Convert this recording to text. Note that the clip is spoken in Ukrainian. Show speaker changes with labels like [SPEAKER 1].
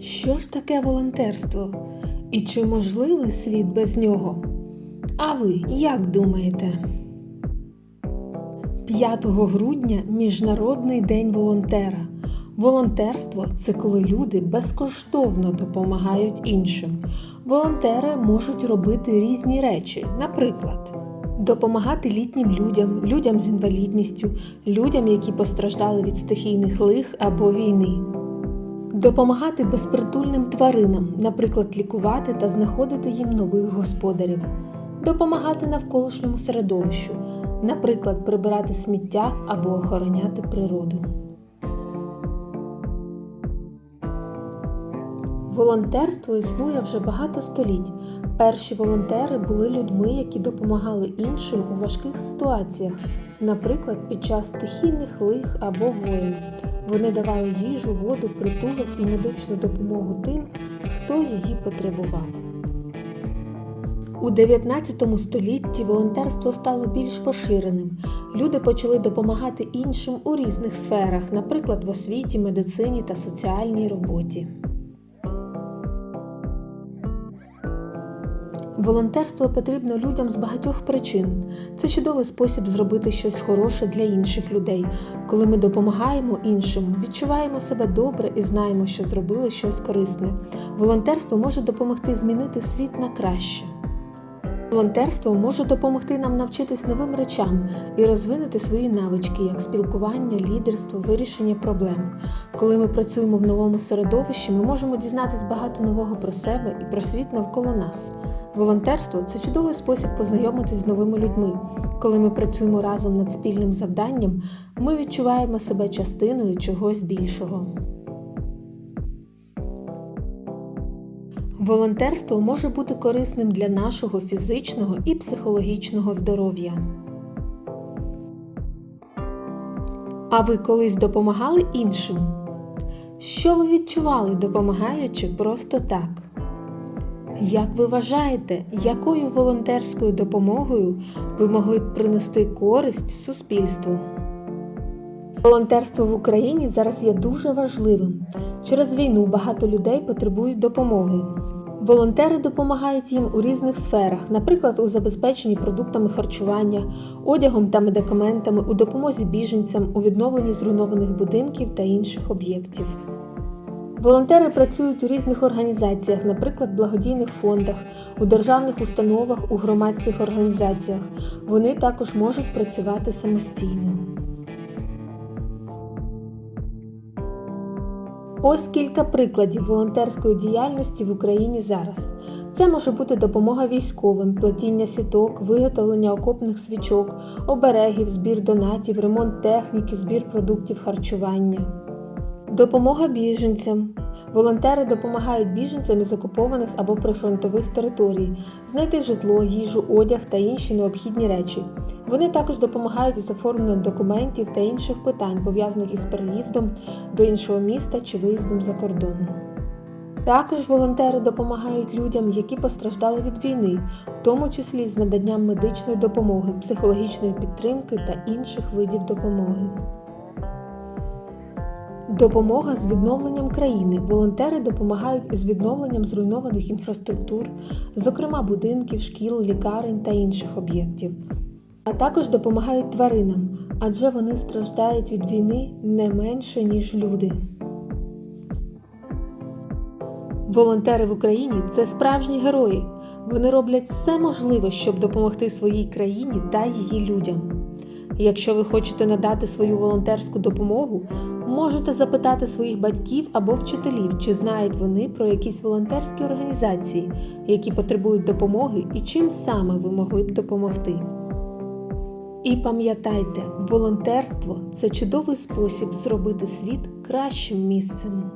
[SPEAKER 1] Що ж таке волонтерство? І чи можливий світ без нього? А ви як думаєте? 5 грудня Міжнародний день волонтера. Волонтерство це коли люди безкоштовно допомагають іншим. Волонтери можуть робити різні речі, наприклад, допомагати літнім людям, людям з інвалідністю, людям, які постраждали від стихійних лих або війни. Допомагати безпритульним тваринам, наприклад, лікувати та знаходити їм нових господарів, допомагати навколишньому середовищу, наприклад, прибирати сміття або охороняти природу. Волонтерство існує вже багато століть. Перші волонтери були людьми, які допомагали іншим у важких ситуаціях, наприклад, під час стихійних лих або воєн. Вони давали їжу, воду, притулок і медичну допомогу тим, хто її потребував. У 19 столітті волонтерство стало більш поширеним. Люди почали допомагати іншим у різних сферах, наприклад, в освіті, медицині та соціальній роботі. Волонтерство потрібно людям з багатьох причин. Це чудовий спосіб зробити щось хороше для інших людей. Коли ми допомагаємо іншим, відчуваємо себе добре і знаємо, що зробили щось корисне. Волонтерство може допомогти змінити світ на краще. Волонтерство може допомогти нам навчитись новим речам і розвинути свої навички, як спілкування, лідерство, вирішення проблем. Коли ми працюємо в новому середовищі, ми можемо дізнатись багато нового про себе і про світ навколо нас. Волонтерство це чудовий спосіб познайомитись з новими людьми. Коли ми працюємо разом над спільним завданням, ми відчуваємо себе частиною чогось більшого. Волонтерство може бути корисним для нашого фізичного і психологічного здоров'я. А ви колись допомагали іншим? Що ви відчували, допомагаючи просто так? Як ви вважаєте, якою волонтерською допомогою ви могли б принести користь суспільству? Волонтерство в Україні зараз є дуже важливим. Через війну багато людей потребують допомоги. Волонтери допомагають їм у різних сферах, наприклад, у забезпеченні продуктами харчування, одягом та медикаментами, у допомозі біженцям, у відновленні зруйнованих будинків та інших об'єктів. Волонтери працюють у різних організаціях, наприклад, благодійних фондах, у державних установах, у громадських організаціях. Вони також можуть працювати самостійно. Ось кілька прикладів волонтерської діяльності в Україні зараз. Це може бути допомога військовим, плетіння сіток, виготовлення окопних свічок, оберегів, збір донатів, ремонт техніки, збір продуктів харчування. Допомога біженцям. Волонтери допомагають біженцям із окупованих або прифронтових територій знайти житло, їжу, одяг та інші необхідні речі. Вони також допомагають із оформленням документів та інших питань, пов'язаних із переїздом до іншого міста чи виїздом за кордон. Також волонтери допомагають людям, які постраждали від війни, в тому числі з наданням медичної допомоги, психологічної підтримки та інших видів допомоги. Допомога з відновленням країни. Волонтери допомагають із відновленням зруйнованих інфраструктур, зокрема будинків, шкіл, лікарень та інших об'єктів. А також допомагають тваринам, адже вони страждають від війни не менше, ніж люди. Волонтери в Україні це справжні герої. Вони роблять все можливе, щоб допомогти своїй країні та її людям. Якщо ви хочете надати свою волонтерську допомогу, можете запитати своїх батьків або вчителів, чи знають вони про якісь волонтерські організації, які потребують допомоги і чим саме ви могли б допомогти. І пам'ятайте, волонтерство це чудовий спосіб зробити світ кращим місцем.